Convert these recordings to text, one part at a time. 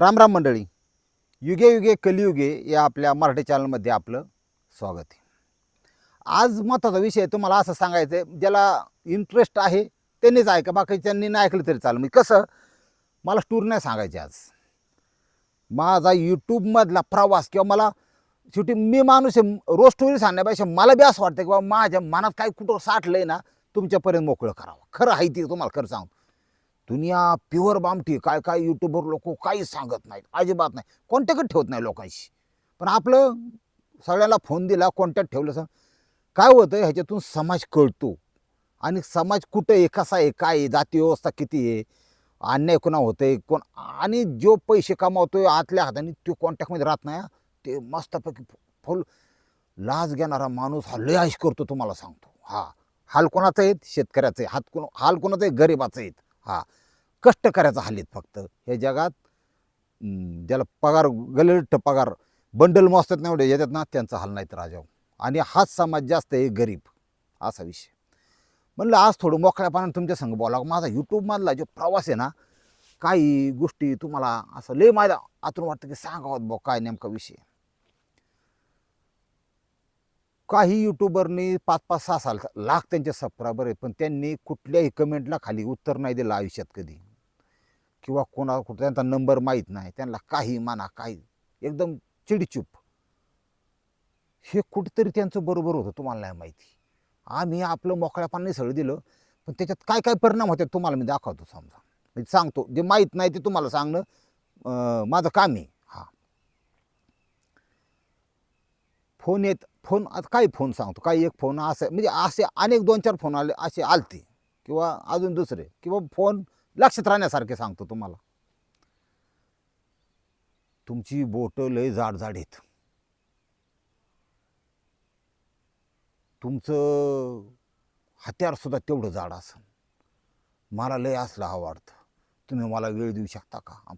राम राम मंडळी. युगे युगे कलियुगे या आपल्या मराठी चॅनलमध्ये आपलं स्वागत आहे. आज महत्त्वाचा विषय तुम्हाला असं सांगायचं आहे ज्याला इंटरेस्ट आहे त्यांनीच ऐका बाकीच्यांनी नाही ऐकलं तरी चालेल. मी कसं मला टूर नाही सांगायची आज. माझा यूट्यूबमधला प्रवास किंवा मला शेवटी मी माणूस आहे रोज स्टोरी सांगण्यापेक्षा मला बी असं वाटतं किंवा माझ्या मनात काही कुठं साठलं आहे ना तुमच्यापर्यंत मोकळं करावं. खरं आहे ती तुम्हाला खरं सांगतो दुनिया प्युअर बामठी काय काय यूट्यूबवर लोक काही सांगत नाहीत. अजिबात नाही. कॉन्टॅक्ट ठेवत नाही लोकांशी? पण आपलं सगळ्याला फोन दिला कॉन्टॅक्ट ठेवलं सर काय होतं ह्याच्यातून समाज कळतो. आणि समाज कुठं आहे कसा आहे काय आहे जाती व्यवस्था किती आहे अन्याय कोणा आहे कोण आणि जो पैसे कमावतोय आतल्या हाताने तो कॉन्टॅक्टमध्ये राहत नाही ते मस्तपैकी फुल लाज घेणारा माणूस हा लय आश करतो तुम्हाला सांगतो. हा. हाल कोणाचा आहेत? आहे हात कोण हाल कोणाचा आहे गरिबाचं आहेत. हा. कष्ट करायचं हल्लीत आहेत फक्त. हे जगात ज्याला पगार गलट पगार बंडल मोजतात ना एवढे येतात ना त्यांचा हाल नाहीत राजाव आणि हाच समाज जास्त आहे गरीब. असा विषय. म्हणलं आज थोडं मोकळ्यापणाने तुमच्या संग बोला माझा यूट्यूबमधला जो प्रवास आहे ना काही गोष्टी तुम्हाला असं लय माझ्या आतून वाटतं की सांगावं बा काय नेमका विषय काही युट्यूबरनी पाच पाच सहा साल लाख त्यांचे सबस्क्रायबर आहेत पण त्यांनी कुठल्याही कमेंटला खाली उत्तर नाही दिलं आयुष्यात कधी. किंवा कोणा कुठं त्यांचा नंबर माहीत नाही त्यांना काही माना काही. एकदम चिडचूप. हे कुठेतरी त्यांचं बरोबर होतं तुम्हाला नाही माहिती. आम्ही आपलं मोकळ्यापणाने सगळं दिलं पण त्याच्यात काय काय परिणाम होते तुम्हाला मी दाखवतो समजा. मी सांगतो जे माहीत नाही ते तुम्हाला सांगणं माझं काम आहे. हा. फोन येत फोन आता काही फोन सांगतो? काही एक फोन असं म्हणजे असे अनेक दोन चार फोन आले असे आलते. किंवा अजून दुसरे. किंवा फोन लक्षात राहण्यासारखे सांगतो तुम्हाला. तुमची बोटं लय जाड जाड आहेत. तुमचं हत्यार सुद्धा तेवढं जाड असं मला लय असलं आवडतं तुम्ही मला वेळ देऊ शकता का?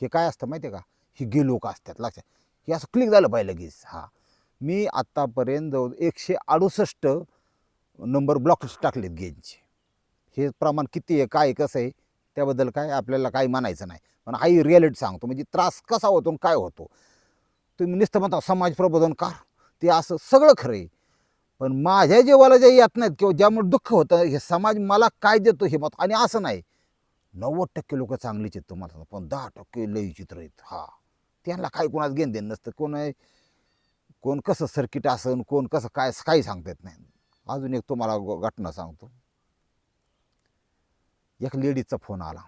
हे काय असतं माहिती आहे का? हे गे लोक असतात. लक्षात. हे असं क्लिक झालं पाहिजे लगेच. हा. मी आत्तापर्यंत जवळ एकशे अडुसष्ट नंबर ब्लॉक टाकलेत गेमचे हे प्रमाण किती आहे? काय कसं आहे? त्याबद्दल काय आपल्याला काही म्हणायचं नाही. पण आई रिॲलिटी सांगतो म्हणजे त्रास कसा होतो आणि काय होतो. तुम्ही नुसतं म्हणता समाज प्रबोधनकार ते असं सगळं खरं आहे. पण माझ्या जीवाला जे येत नाहीत किंवा ज्यामुळे दुःख होतं हे समाज मला काय देतो हे मत आणि असं नाही. नव्वद टक्के लोक चांगलीच आहेत तुम्हाला सांगतो. पण दहा टक्के लई चित्र आहेत. हा. त्यांना काही कोणाच घेण देणं नसतं. कोण आहे? कोण कसं सर्किट असन कोण कसं काय काही सांगता येत नाही. अजून एक तुम्हाला घटना सांगतो. एक लेडीजचा फोन आला.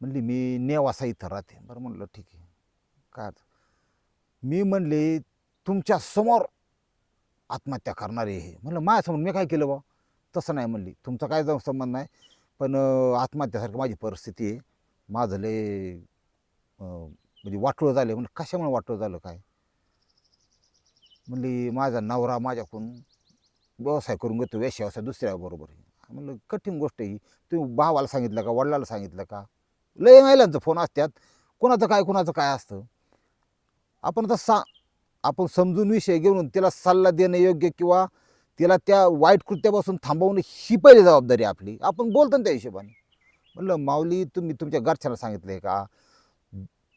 म्हणली मी नेवासा इथं राहते. बरं म्हणलं ठीक आहे. काय मी म्हणले तुमच्यासमोर आत्महत्या करणारे हे. म्हणलं माझ्यासमोर मी काय केलं बा? तसं नाही. म्हणली तुमचा काय जाऊन संबंध नाही पण आत्महत्यासारखी माझी परिस्थिती आहे. माझं लय म्हणजे वाटोळं झालं म्हणजे कशामुळे वाटोळं झालं काय? म्हणली माझा नवरा माझ्याकडून व्यवसाय करून घेतो व्यवसाय दुसऱ्याबरोबर म्हणलं कठीण गोष्ट आहे ही. तुम्ही भावाला सांगितलं का? वडिलाला सांगितलं का? लय महिलांचं फोन असतात. कोणाचं काय कोणाचं काय असतं? आपण आता सा आपण समजून विषय घेऊन तिला सल्ला देणं योग्य किंवा तिला त्या वाईट कृत्यापासून थांबवणं ही पहिली जबाबदारी आपली. आपण बोलतो ना त्या हिशोबाने. म्हणलं माऊली तुम्ही तुमच्या घरच्याला सांगितलं आहे का?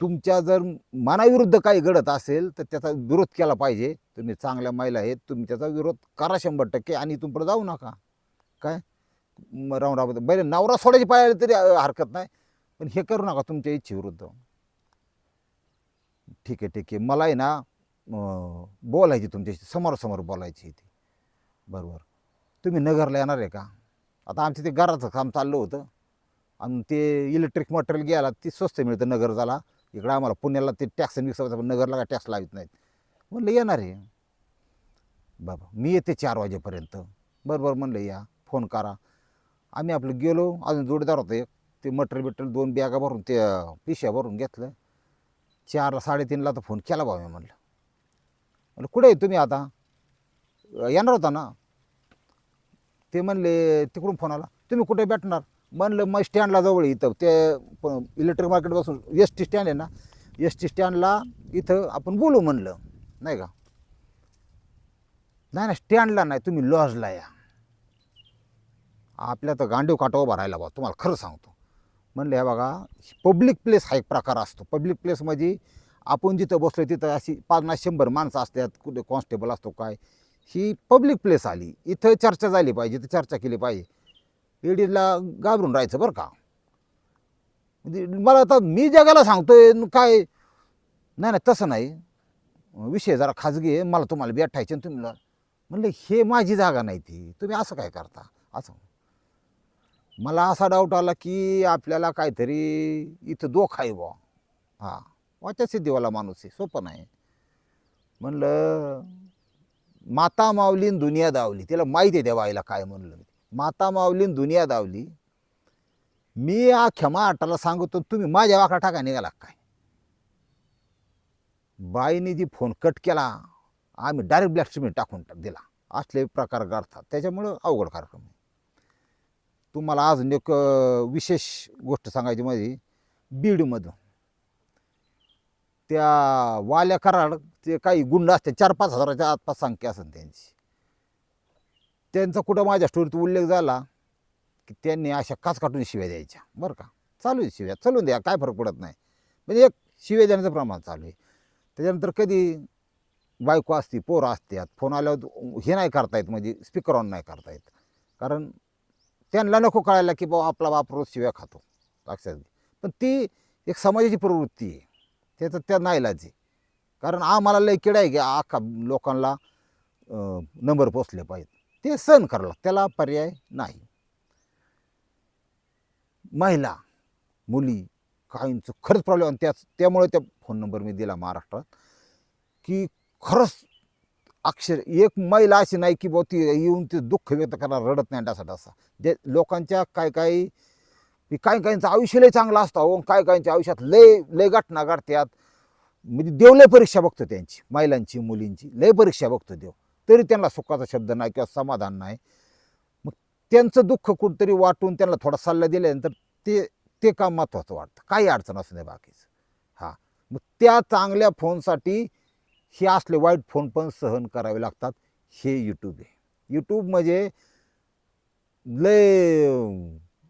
तुमच्या जर मनाविरुद्ध काही घडत असेल तर त्याचा विरोध केला पाहिजे. तुम्ही चांगल्या महिला आहेत. तुम्ही त्याचा विरोध करा शंभर टक्के आणि तुमकडे जाऊ नका. काय? म राहून बैल नवरा सोडायची पाहिजे तरी हरकत नाही. पण हे करू नका तुमच्या इच्छेविरुद्ध. ठीक आहे ठीक आहे. मला आहे ना बोलायची तुमच्याशी समोरासमोर बोलायची ती. बरोबर. तुम्ही नगरला येणार आहे का? आता आमच्या ते घराचं काम चाललं होतं. आणि ते इलेक्ट्रिक मटेरियल घ्यायला ती स्वस्त मिळतं नगर झाला इकडं आम्हाला पुण्याला ते टॅक्स मिक्स पण नगरला काय टॅक्स लावित नाहीत. म्हणलं येणार आहे. बाबा मी येते चार वाजेपर्यंत. बरं बरं म्हणलं या. फोन करा. आम्ही आपलं गेलो अजून जोडीदार होतं एक. ते मटर बिटर दोन बॅगा भरून ते पिशव्या भरून घेतलं चारला साडेतीनला तर फोन केला भाऊ मी म्हणलं. म्हणलं कुठे आहे तुम्ही आता? येणार होता ना. ते म्हणले तिकडून फोन आला. तुम्ही कुठे भेटणार? म्हणलं मग स्टँडला जवळ आहे इथं. ते इलेक्ट्रिक मार्केटपासून एस टी स्टँड आहे ना. एस टी स्टँडला इथं आपण बोलू म्हणलं. नाही का? नाही ना स्टँडला नाही. तुम्ही लॉजला या. आपल्या तर गांडीव काटा उभा राहिला बा तुम्हाला खरं सांगतो. म्हणलं हे बघा पब्लिक प्लेस हा एक प्रकार असतो. पब्लिक प्लेस म्हणजे आपण जिथं बसलो तिथं अशी पन्नास शंभर माणसं असतात कुठे कॉन्स्टेबल असतो काय ही पब्लिक प्लेस आली. इथं चर्चा झाली पाहिजे इथं चर्चा केली पाहिजे. लेडीजला घाबरून राहायचं बरं का? म्हणजे मला आता मी जगाला सांगतोय काय? नाही नाही तसं नाही. विषय जरा खाजगी आहे मला तुम्हाला भेटायचे आणि तुम्ही म्हणलं हे माझी जागा नाही ती. तुम्ही असं काय करता? असं. मला असा डाऊट आला की आपल्याला काहीतरी इथं दोख आहे बुवा. हां. वाचा सिद्धीवाला माणूस आहे. सोपं नाही. म्हणलं माता माऊलीन दुनिया दावली तिला माहिती आहे त्या बाईला काय म्हणलं माता माऊलीन दुनिया दावली मी अख्ख्या आटाला सांगतो तुम्ही माझ्या वाकडा टाका निघाला काय? बाईने जी फोन कट केला आम्ही डायरेक्ट ब्लॅक टाकून टाक दिला. असले प्रकार करतात त्याच्यामुळं अवघड कार्यक्रम आहे. तुम्हाला अजून एक विशेष गोष्ट सांगायची म्हणजे बीडमधून. त्या वाल्या कराड ते काही गुंड असते चार पाच हजाराच्या आसपास संख्या असेल त्यांची. त्यांचा कुठं माझ्या स्टोरीत उल्लेख झाला की त्यांनी अशा काच काटून शिव्या द्यायच्या. बरं का? चालू आहे शिव्या. चालून द्या काय फरक पडत नाही. म्हणजे एक शिव्या देण्याचं प्रमाण चालू आहे. त्याच्यानंतर कधी बायको असती पोरं असतात फोन आल्यावर हे नाही करता येत म्हणजे स्पीकर ऑन नाही करता येत. कारण त्यांना नको कळायला की बाबा आपला बाप रोज शिव्या खातो. लक्षात पण ती एक समाजाची प्रवृत्ती आहे. त्याचं त्या नाईलाजी कारण आम्हाला लय किडा आहे की अख्खा लोकांना नंबर पोचले पाहिजेत. ते सहन करायला त्याला पर्याय नाही. महिला मुली काहींचं खरंच प्रॉब्लेम आणि त्याच त्यामुळे त्या फोन नंबर मी दिला महाराष्ट्रात की खरंच अक्षर एक महिला अशी नाही की बहुती ती येऊन ते दुःख व्यक्त करणार रडत नाही डासा डासा जे लोकांच्या काय काही काही काहींचं आयुष्य लय चांगलं असतं हो काय काहींच्या आयुष्यात लय लय घटना घडतात. म्हणजे देव लय परीक्षा बघतो त्यांची महिलांची मुलींची लय परीक्षा बघतो देव. तरी त्यांना सुखाचा शब्द नाही किंवा समाधान नाही. मग त्यांचं दुःख कुठंतरी वाटून त्यांना थोडा सल्ला दिल्यानंतर ते ते काम महत्त्वाचं वाटतं. काही अडचण असू नये बाकीचं. हां. मग त्या चांगल्या फोनसाठी हे असले वाईट फोन पण सहन करावे लागतात. हे यूट्यूब आहे. यूट्यूब म्हणजे लय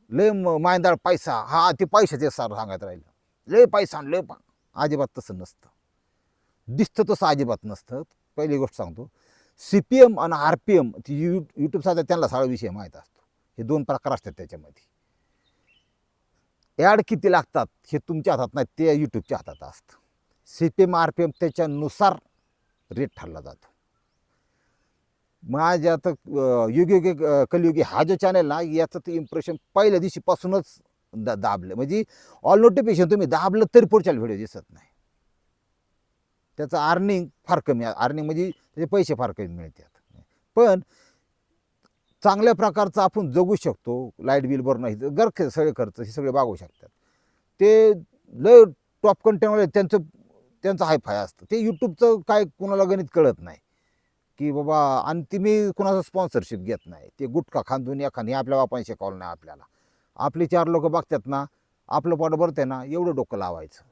लय म- मायंदाळ पैसा. हा ते पैशाचे सार सांगत राहिलं. लय पैसा आणि लय पा अजिबात तसं नसतं. दिसतं तसं अजिबात नसतं. पहिली गोष्ट सांगतो. सी पी एम आणि आर पी एम ती यू यूट्यूब साधा त्यांना सगळा विषय माहीत असतो. हे दोन प्रकार असतात त्याच्यामध्ये. ॲड किती लागतात हे तुमच्या हातात नाही ते यूट्यूबच्या हातात असतं. C P M R P M त्याच्यानुसार रेट ठरला जातो. माझ्या आता युगयुगी कलयुगी हा जो चॅनल ना याचं ते इम्प्रेशन पहिल्या दिवशीपासूनच दा दाबलं. म्हणजे ऑल नोटिफिकेशन तुम्ही दाबलं तरी पुढच्या व्हिडिओ दिसत नाही. त्याचं अर्निंग फार कमी अर्निंग म्हणजे त्याचे पैसे फार कमी मिळतात. पण चांगल्या प्रकारचं आपण जगू शकतो. लाइट बिल भरणं नाही घर सगळे खर्च हे सगळे बागू शकतात. ते लय टॉप कंटेंटवाले त्यांचं त्यांचं हायफाय असतं. ते यूट्यूबचं काय कुणाला गणित कळत नाही. की बाबा आणि ती मी कुणाचं स्पॉन्सरशिप घेत नाही. ते गुटखा खांदून एखादी आपल्या बापाने शिकवलं नाही आपल्याला. आपली चार लोक बघतात ना आपलं पोट भरते ना एवढं डोकं लावायचं.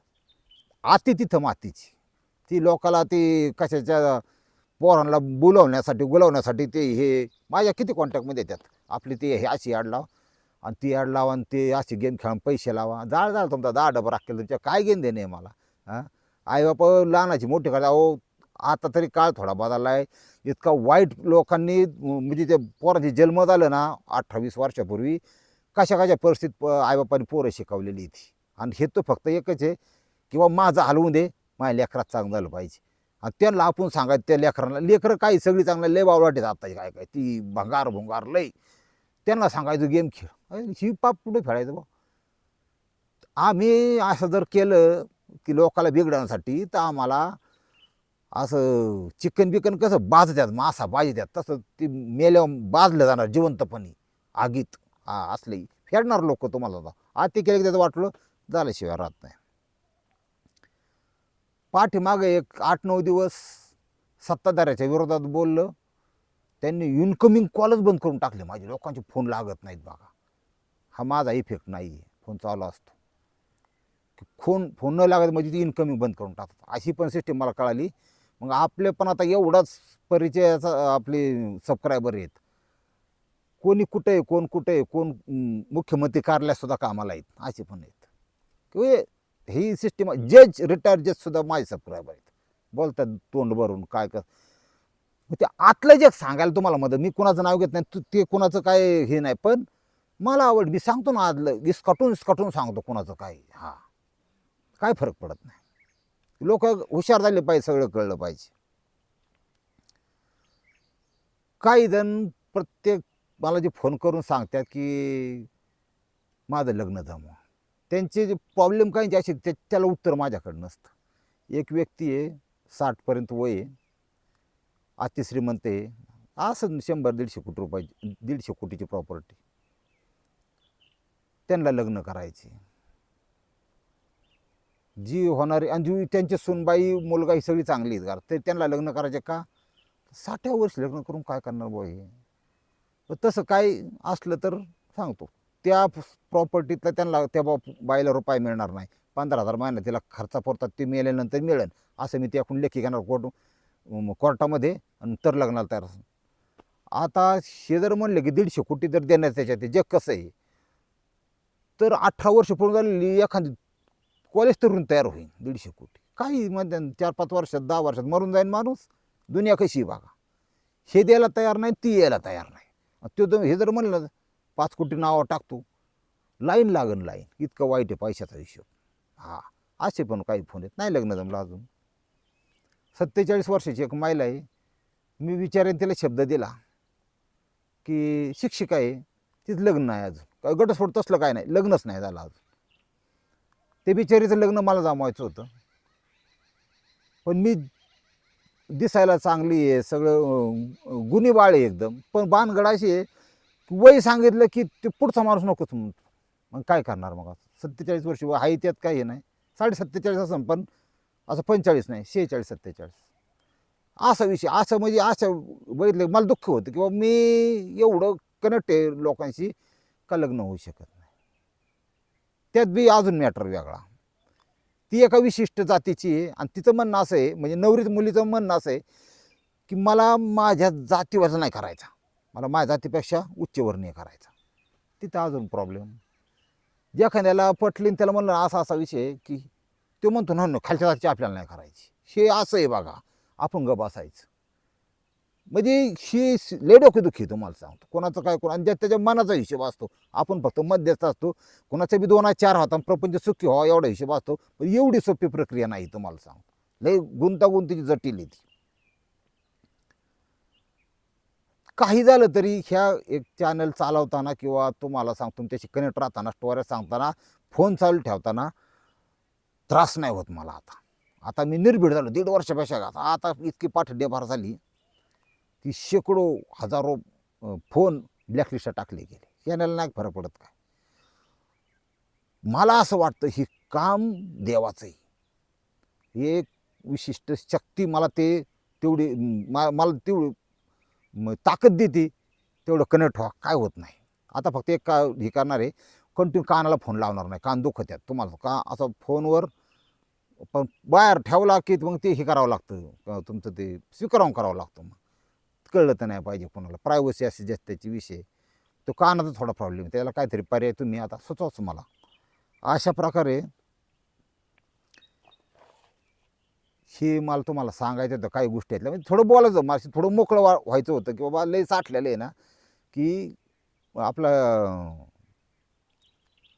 आती तिथं मातीची. ती लोकाला ती कशाच्या पोरांना बोलवण्यासाठी बोलवण्यासाठी ते हे माझ्या किती कॉन्टॅक्टमध्ये येतात. आपली ते हे अशी ॲड लाव आणि ती ॲड लावा आणि ते अशी गेम खेळून पैसे लावा. जाळ जाळ तुमचा दहा डबा राखेल तुमच्या काय गेम देणे आहे मला हां? आई बापा लहानाची मोठी काळ अहो आता तरी काळ थोडा बदलला आहे इतका वाईट लोकांनी म्हणजे ते पोरांचे जन्म झालं ना अठ्ठावीस वर्षापूर्वी कशा कशा परिस्थितीत आईबापांनी पोरं शिकवलेली होती आणि हे तर फक्त एकच आहे किंवा माझं हलवून दे माझ्या लेकरात चांगलं झालं पाहिजे. आणि त्यांना आपण सांगायचं त्या लेकरांना लेकरं काही सगळी चांगलं लय बावलाटे आत्ताची काय काय ती भंगार भुंगार लय. त्यांना सांगायचं गेम खेळ. ही पाप कुठे खेळायचं बा? आम्ही असं जर केलं की लोकाला बिघडवण्यासाठी तर आम्हाला असं चिकन बिकन कसं बाजत्यात मासा बाजत्यात तसं ती मेल्यावर बाजलं जाणार जिवंतपणी. आगीत. हा असले फेडणार लोक तुम्हाला आता. आज ते केलं की त्याचं वाटलं झाल्याशिवाय राहत नाही. पाठीमागे एक आठ नऊ दिवस सत्ताधाऱ्याच्या विरोधात बोललं. त्यांनी इनकमिंग कॉलच बंद करून टाकले. माझे लोकांचे फोन लागत नाहीत बघा. हा माझा इफेक्ट नाही आहे फोन चालू असतो. फोन फोन न लागत म्हणजे ती इन्कमिंग बंद करून टाकतात. अशी पण सिस्टीम मला कळाली. मग आपले पण आता एवढाच परिचयाचा आपले सबस्क्रायबर आहेत. कोणी कुठे आहे कोण कुठे आहे कोण मुख्यमंत्री कार्यालयातसुद्धा कामाला आहेत असे पण आहेत. किंवा ही सिस्टीम जज रिटायर जजसुद्धा माझे सबस्क्रायबर आहेत. बोलतात तोंड भरून काय कर मग ते आतलं जे सांगायला तुम्हाला मदत मी कुणाचं नाव घेत नाही तू ते कुणाचं काय हे नाही पण मला आवड मी सांगतो ना आदलं इस्कटून इस्कटून सांगतो कुणाचं काय हां. काय फरक पडत नाही. लोक हुशार झाले पाहिजे सगळं कळलं पाहिजे. काही जण प्रत्येक मला जे फोन करून सांगतात की माझं लग्न जमवा. त्यांचे जे प्रॉब्लेम काही जे असे ते त्याला उत्तर माझ्याकडं नसतं. एक व्यक्ती आहे साठपर्यंत वय आहे. अति श्रीमंत आहे. असं शंभर दीडशे कोटी रुपयाची दीडशे कोटीची प्रॉपर्टी त्यांना लग्न करायचे. जी होणारी आणि जी त्यांची सुनबाई मुलगा ही सगळी चांगली आहेत ते त्यांना लग्न करायचे का? साठ्या वर्ष लग्न करून काय करणार बुवा हे? तसं काय असलं तर सांगतो. त्या प्रॉपर्टीतला त्यांना त्या बा- बाईला रुपये मिळणार नाही. पंधरा हजार महिना तिला खर्चा पुरतात ते मिळाल्यानंतर मिळेल. असं मी त्याकडून लेखी घेणार कोर्ट कोर्टामध्ये आणि तर लग्नाला तयार आता शेजार जर म्हणलं की दीडशे कोटी जर देण्यात त्याच्यात ते कसं आहे. तर अठरा वर्ष पूर्ण झालेली एखादी कॉलेज तरुण तयार होईल दीडशे कोटी. काही मध्ये चार पाच वर्षात दहा वर्षात मरून जाईल माणूस दुनिया कशी आहे बघा. हे द्यायला तयार नाही ती यायला तयार नाही. तो जर- हे जर म्हणलं पाच कोटी नावं टाकतो लाईन लागन लाईन इतकं वाईट आहे पैशाचा हिशोब. हा असे पण काही फोन आहेत. नाही लग्न जमलं अजून. सत्तेचाळीस वर्षाची एक महिला आहे. मी विचारेन तिला शब्द दिला की शिक्षिका आहे तिचं लग्न नाही अजून. काय गटस्फोट तसलं काय नाही लग्नच नाही झालं अजून. ते बिचारीचं लग्न मला जमवायचं होतं. पण मी दिसायला चांगली आहे सगळं गुन्हेबाळ गुणी बाळ आहे एकदम. पण बाणगड अशी आहे की वय सांगितलं की ते पुढचा माणूस नकोच म्हणतो मग काय करणार मग सत्तेचाळीस वर्ष वय आहे त्यात काही हे नाही. साडे सत्तेचाळीस असं पण असं पंचेचाळीस नाही शेहेचाळीस सत्तेचाळीस. असा विषय असं म्हणजे असं बघितलं मला दुःख होतं किंवा मी एवढं कनेक्ट आहे लोकांशी का लग्न होऊ शकत त्यात बी अजून मॅटर वेगळा. ती एका विशिष्ट जातीची आहे आणि तिचं म्हणणं असं आहे म्हणजे नवरीत मुलीचं म्हणणं असं आहे की मला माझ्या जातीवरचा नाही करायचा. मला माझ्या जातीपेक्षा उच्चवर्णीय करायचा. तिथं अजून प्रॉब्लेम ज्या एखाद्याला पटलीन त्याला म्हणलं असा असा विषय की तो म्हणतो ना खालच्या जातीची आपल्याला नाही करायची. हे असं आहे बघा. आपण गप असायचं म्हणजे ही स- लय डोके दुखी तुम्हाला सांगतो. कोणाचं काय कोण आणि ज्या त्याच्या मनाचा हिशोब असतो. आपण फक्त मध्यस्थ असतो. कोणाचा बी दोन चार होता प्रपंच सुखी व्हावा एवढा हिशोब असतो. पण एवढी सोपी प्रक्रिया नाही तुम्हाला सांगतो. लय गुंतागुंतीची जटिल आहे ती. काही झालं तरी ह्या एक चॅनल चालवताना किंवा तुम्हाला सांगतो तुमच्याशी कनेक्ट राहताना स्टोऱ्या सांगताना फोन चालू ठेवताना त्रास नाही होत मला आता. आता मी निर्भीड झालो. दीड वर्षापेक्षा आता. आता इतकी पाठ डेभार झाली. की शेकडो हजारो फोन ब्लॅकलिस्टला टाकले गेले. चॅनल नाही फरक पडत काय? मला असं वाटतं हे काम देवाचं आहे एक विशिष्ट शक्ती मला ते तेवढी मा- मला तेवढी ताकद देते तेवढं कनेक्ट व्हा काय होत नाही. आता फक्त एक का हे करणार आहे कंटिन्यू कानाला फोन लावणार नाही कान दुखत्यात तुम्हाला का असं फोनवर पण बाहेर ठेवला की मग ते हे करावं लागतं तुमचं ते स्वीकारावून करावं लागतं मग. कळलं तर नाही पाहिजे कोणाला. प्रायव्हसी असे जास्त त्याची विषय. तो कानाचा थोडा प्रॉब्लेम त्याला काहीतरी पर्याय तुम्ही आता सुचवाच मला. अशा प्रकारे हे मला तुम्हाला सांगायचं होतं काही गोष्टी आहेत. म्हणजे थोडं बोलायचं मला थोडं मोकळं वा व्हायचं होतं की बाबा लय साठलेलं आहे ना की आपलं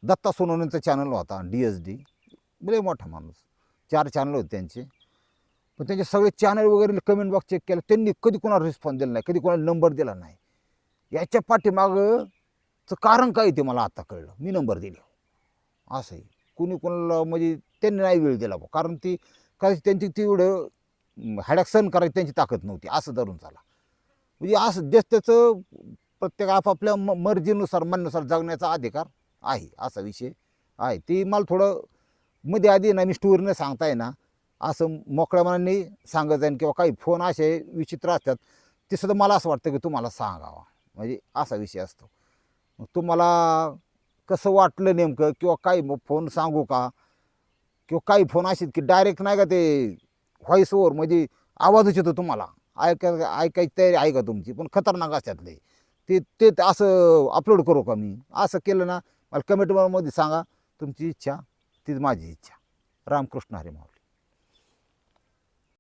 दत्ता सोनवणेंचा चॅनल होता डी एस डी लय मोठा माणूस. चार चॅनल होते त्यांचे. पण त्यांचे सगळे चॅनल वगैरे कमेंट बॉक्स चेक केलं त्यांनी कधी कोणाला रिस्पॉन्स दिला नाही कधी कोणाला नंबर दिला नाही. याच्या पाठीमागचं कारण काय ते मला आता कळलं. मी नंबर दिले. असं आहे. कुणी कोणाला म्हणजे त्यांनी नाही वेळ दिला बा. कारण ती काही त्यांची तेवढं हॅडॅक सहन करायची त्यांची ताकद नव्हती. असं धरून चाला म्हणजे असं जस्ट त्याचं प्रत्येक आपापल्या म मर्जीनुसार मनानुसार जगण्याचा अधिकार आहे. असा विषय आहे. ती मला थोडं मध्ये आधी ना मी स्टोरीनं सांगताय ना असं मोकळ्या मनाने सांगत जाईन किंवा काही फोन असे विचित्र असतात ते सुद्धा मला असं वाटतं की तुम्हाला सांगावा. म्हणजे असा विषय असतो. मग तुम्हाला कसं वाटलं नेमकं? किंवा काही मग फोन सांगू का? किंवा काही फोन असेल की डायरेक्ट नाही का ते व्हॉईसवर म्हणजे आवाजच येतो तुम्हाला. ऐका ऐकायची तयारी आहे का तुमची? पण खतरनाक असतात ते ते असं अपलोड करू का मी? असं केलं ना मला कमेंटमध्ये सांगा. तुमची इच्छा तीच माझी इच्छा. रामकृष्ण हरी माऊली.